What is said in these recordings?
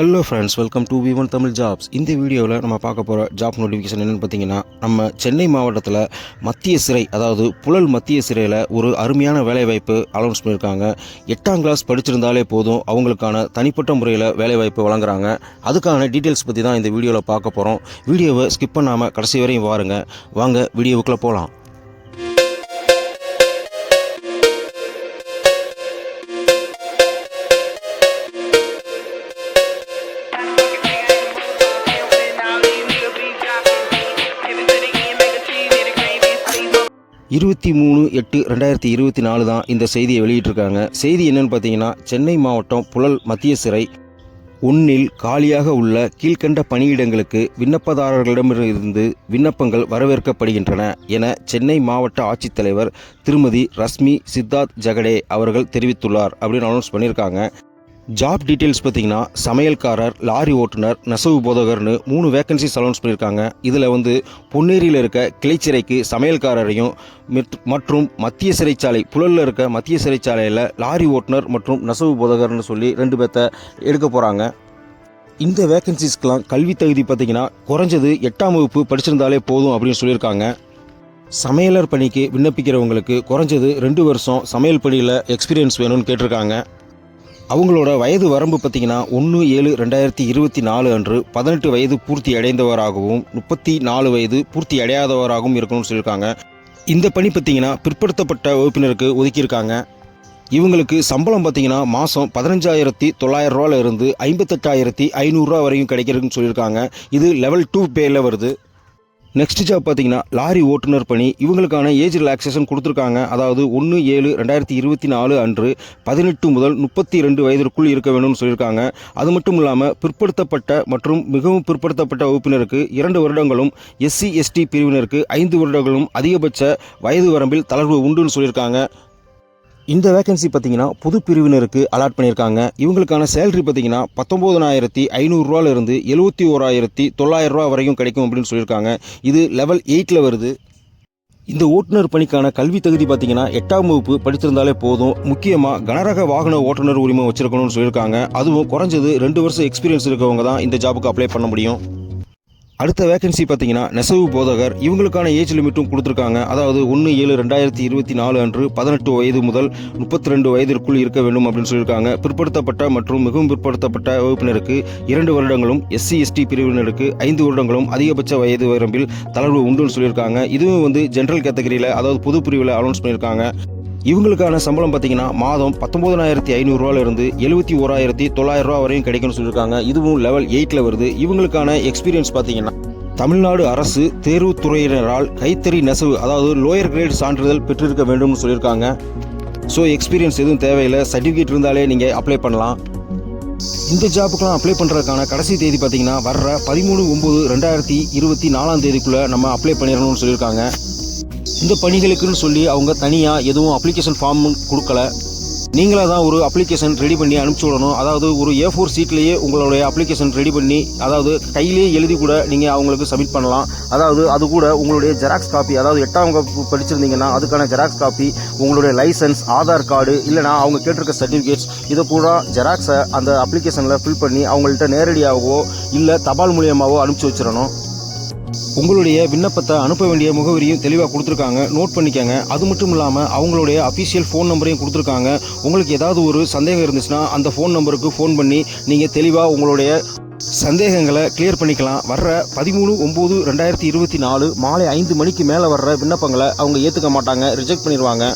Hello friends welcome to V one Tamil jobs இந்த வீடியோவில் நம்ம பார்க்க போகிற ஜாப் நோட்டிஃபிகேஷன் என்னென்னு பார்த்தீங்கன்னா நம்ம சென்னை மாவட்டத்தில் மத்திய சிறை அதாவது புழல் மத்திய சிறையில் ஒரு அருமையான வேலைவாய்ப்பு அலௌன்ஸ் பண்ணியிருக்காங்க எட்டாம் கிளாஸ் படிச்சிருந்தாலே போதும் அவங்களுக்கான தனிப்பட்ட முறையில் வேலைவாய்ப்பு வழங்குறாங்க. அதுக்கான டீட்டெயில்ஸ் பற்றி தான் இந்த வீடியோவில் பார்க்க போகிறோம் வீடியோவை ஸ்கிப் பண்ணாமல் கடைசி வரையும் வாருங்க. வாங்க வீடியோவுக்குள்ளே போகலாம் இருபத்தி மூணு எட்டு ரெண்டாயிரத்தி இருபத்தி நாலு தான் இந்த செய்தியை வெளியிட்டிருக்காங்க. செய்தி என்னன்னு பார்த்தீங்கன்னா சென்னை மாவட்டம் புழல் மத்திய சிறை ஒன்னில் காலியாக உள்ள கீழ்க்கண்ட பணியிடங்களுக்கு விண்ணப்பதாரர்களிடமிருந்து விண்ணப்பங்கள் வரவேற்கப்படுகின்றன என சென்னை மாவட்ட ஆட்சித்தலைவர் திருமதி ரஸ்மி சித்தார்த் ஜகடே அவர்கள் தெரிவித்துள்ளார் அப்படின்னு அனௌன்ஸ் பண்ணியிருக்காங்க. ஜாப் டீட்டெயில்ஸ் பார்த்தீங்கன்னா சமையல்காரர் லாரி ஓட்டுநர் நெசவு போதகர்னு மூணு வேகன்சிஸ் அலௌன்ஸ் பண்ணியிருக்காங்க. இதில் வந்து பொன்னேரியில் இருக்க கிளைச்சிறைக்கு சமையல்காரரையும் மித்- மற்றும் மத்திய சிறைச்சாலை புழலில் இருக்க மத்திய சிறைச்சாலையில் லாரி ஓட்டுநர் மற்றும் நெசவு போதகர்னு சொல்லி ரெண்டு பேர்த்த எடுக்க போகிறாங்க இந்த வேகன்சிஸ்க்கெலாம் கல்வி தகுதி பார்த்தீங்கன்னா குறைஞ்சது எட்டாம் வகுப்பு படிச்சிருந்தாலே போதும் அப்படின்னு சொல்லியிருக்காங்க. சமையலர் பணிக்கு விண்ணப்பிக்கிறவங்களுக்கு குறைஞ்சது ரெண்டு வருஷம் சமையல் பணியில் எக்ஸ்பீரியன்ஸ் வேணும்னு கேட்டிருக்காங்க. அவங்களோட வயது வரம்பு பார்த்தீங்கன்னா ஒன்று ஏழு ரெண்டாயிரத்தி இருபத்தி நாலு அன்று பதினெட்டு வயது பூர்த்தி அடைந்தவராகவும் முப்பத்தி நாலு வயது பூர்த்தி அடையாதவராகவும் இருக்கணும்னு சொல்லியிருக்காங்க. இந்த பணி பார்த்தீங்கன்னா பிற்படுத்தப்பட்ட வகுப்பினருக்கு ஒதுக்கியிருக்காங்க. இவங்களுக்கு சம்பளம் பார்த்தீங்கன்னா மாதம் பதினஞ்சாயிரத்தி தொள்ளாயிரம் ரூபாயிலிருந்து இருந்து ஐம்பத்தெட்டாயிரத்தி ஐநூறுரூவா வரையும் கிடைக்கிறதுன்னு சொல்லியிருக்காங்க. இது லெவல் டூ பேயில் வருது. நெக்ஸ்ட் ஜாப் பார்த்தீங்கன்னா லாரி ஓட்டுநர் பணி. இவங்களுக்கான ஏஜ் ரிலாக்ஸேஷன் கொடுத்துருக்காங்க. அதாவது ஒன்று ஏழு ரெண்டாயிரத்தி இருபத்தி நாலு அன்று பதினெட்டு முதல் முப்பத்தி ரெண்டு வயதிற்குள் இருக்க வேணும்னு சொல்லியிருக்காங்க. அது மட்டும் இல்லாமல் பிற்படுத்தப்பட்ட மற்றும் மிகவும் பிற்படுத்தப்பட்ட வகுப்பினருக்கு இரண்டு வருடங்களும் எஸ்சி எஸ்டி பிரிவினருக்கு ஐந்து வருடங்களும் அதிகபட்ச வயது வரம்பில் தளர்வு உண்டுன்னு சொல்லியிருக்காங்க. இந்த வேகன்சி பார்த்தீங்கன்னா புது பிரிவினருக்கு அலாட் பண்ணியிருக்காங்க. இவங்களுக்கான சேலரி பார்த்தீங்கன்னா பத்தொம்போதனாயிரத்தி ஐநூறுரூவாலேருந்து எழுபத்தி ஓராயிரத்தி தொள்ளாயிரரூவா வரைக்கும் கிடைக்கும் அப்படின்னு சொல்லியிருக்காங்க. இது லெவல் எயிட்டில் வருது. இந்த ஓட்டுநர் பணிக்கான கல்வி தகுதி பார்த்தீங்கன்னா எட்டாம் வகுப்பு படித்திருந்தாலே போதும். முக்கியமாக கனரக வாகன ஓட்டுநர் உரிமை வச்சிருக்கணும்னு சொல்லியிருக்காங்க. அதுவும் குறைஞ்சது ரெண்டு வருஷம் எக்ஸ்பீரியன்ஸ் இருக்கவங்க தான் இந்த ஜாபுக்கு அப்ளை பண்ண முடியும். அடுத்த வேகன்சி பார்த்தீங்கன்னா நெசவு போதகர் இவங்களுக்கான ஏஜ் லிமிட்டும் கொடுத்துருக்காங்க. அதாவது ஒன்று ஏழு ரெண்டாயிரத்தி இருபத்தி நாலு அன்று பதினெட்டு வயது முதல் முப்பத்தி ரெண்டு வயதிற்குள் இருக்க வேண்டும் அப்படின்னு சொல்லியிருக்காங்க. பிற்படுத்தப்பட்ட மற்றும் மிகவும் பிற்படுத்தப்பட்ட வகுப்பினருக்கு இரண்டு வருடங்களும் எஸ்சி எஸ்டி பிரிவினருக்கு ஐந்து வருடங்களும் அதிகபட்ச வயது வரம்பில் தளர்வு உண்டுன்னு சொல்லியிருக்காங்க. இதுவும் வந்து ஜென்ரல் கேட்டகரியில் அதாவது பொது பிரிவில் அனௌன்ஸ் பண்ணியிருக்காங்க. இவங்களுக்கான சம்பளம் பார்த்தீங்கன்னா மாதம் பத்தொன்பதாயிரத்தி ஐநூறுரூவாலேருந்து எழுபத்தி ஓராயிரத்தி தொள்ளாயிரம் ரூபா வரையும் கிடைக்கும்னு சொல்லியிருக்காங்க. இதுவும் லெவல் எயிட்டில் வருது. இவங்களுக்கான எக்ஸ்பீரியன்ஸ் பார்த்தீங்கன்னா தமிழ்நாடு அரசு தேர்வுத்துறையினரால் கைத்தறி நெசவு அதாவது லோயர் கிரேட் சான்றிதழ் பெற்றிருக்க வேண்டும்னு சொல்லியிருக்காங்க. ஸோ எக்ஸ்பீரியன்ஸ் எதுவும் தேவையில்லை. சர்டிஃபிகேட் இருந்தாலே நீங்கள் அப்ளை பண்ணலாம். இந்த ஜாபுக்கெலாம் அப்ளை பண்ணுறதுக்கான கடைசி தேதி பார்த்தீங்கன்னா வர்ற பதிமூணு ஒம்பது ரெண்டாயிரத்தி இருபத்தி நாலாம் தேதிக்குள்ளே நம்ம அப்ளை பண்ணிடணும்னு சொல்லியிருக்காங்க. இந்த பணிகளுக்குன்னு சொல்லி அவங்க தனியாக எதுவும் அப்ளிகேஷன் ஃபார்ம் கொடுக்கல. நீங்களாக தான் ஒரு அப்ளிகேஷன் ரெடி பண்ணி அனுப்பிச்சி விடணும். அதாவது ஒரு ஏ ஃபோர் சீட்லேயே உங்களுடைய அப்ளிகேஷன் ரெடி பண்ணி அதாவது கையிலேயே எழுதி கூட நீங்கள் அவங்களுக்கு சப்மிட் பண்ணலாம். அதாவது அது கூட உங்களுடைய ஜெராக்ஸ் காப்பி அதாவது எட்டாம் வகுப்பு படிச்சிருந்தீங்கன்னா அதுக்கான ஜெராக்ஸ் காப்பி உங்களுடைய லைசன்ஸ் ஆதார் கார்டு இல்லைனா அவங்க கேட்டிருக்க சர்டிஃபிகேட்ஸ் இதை பூரா ஜெராக்ஸை அந்த அப்ளிகேஷனில் ஃபில் பண்ணி அவங்கள்ட்ட நேரடியாகவோ இல்லை தபால் மூலியமாகவோ அனுப்பிச்சி வச்சிடணும். உங்களுடைய விண்ணப்பத்தை அனுப்ப வேண்டிய முகவரியும் தெளிவாக கொடுத்துருக்காங்க. நோட் பண்ணிக்கோங்க. அது மட்டும் இல்லாமல் அவங்களுடைய அஃபிஷியல் ஃபோன் நம்பரையும் கொடுத்துருக்காங்க. உங்களுக்கு ஏதாவது ஒரு சந்தேகம் இருந்துச்சுன்னா அந்த ஃபோன் நம்பருக்கு ஃபோன் பண்ணி நீங்கள் தெளிவாக உங்களுடைய சந்தேகங்களை கிளியர் பண்ணிக்கலாம். வர்ற பதிமூணு ஒம்பது ரெண்டாயிரத்தி இருபத்தி நாலு மாலை ஐந்து மணிக்கு மேலே வர்ற விண்ணப்பங்களை அவங்க ஏற்றுக்க மாட்டாங்க. ரிஜெக்ட் பண்ணிடுவாங்க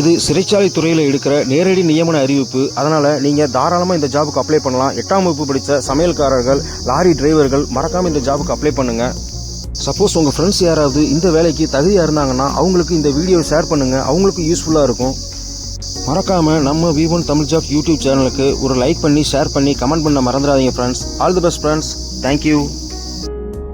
இது சிறைச்சாலை துறையில் எடுக்கிற நேரடி நியமன அறிவிப்பு. அதனால் நீங்கள் தாராளமாக இந்த ஜாபுக்கு அப்ளை பண்ணலாம். எட்டாம் வகுப்பு படித்த சமையல்காரர்கள் லாரி டிரைவர்கள் மறக்காமல் இந்த ஜாபுக்கு அப்ளை பண்ணுங்கள் சப்போஸ் உங்கள் ஃப்ரெண்ட்ஸ் யாராவது இந்த வேலைக்கு தகுதியாக இருந்தாங்கன்னா அவங்களுக்கு இந்த வீடியோவை ஷேர் பண்ணுங்கள் அவங்களுக்கும் யூஸ்ஃபுல்லாக இருக்கும். மறக்காமல் நம்ம V one Tamil job YouTube சேனலுக்கு ஒரு லைக் பண்ணி ஷேர் பண்ணி கமெண்ட் பண்ண மறந்துடாதீங்க friends all the best friends thank you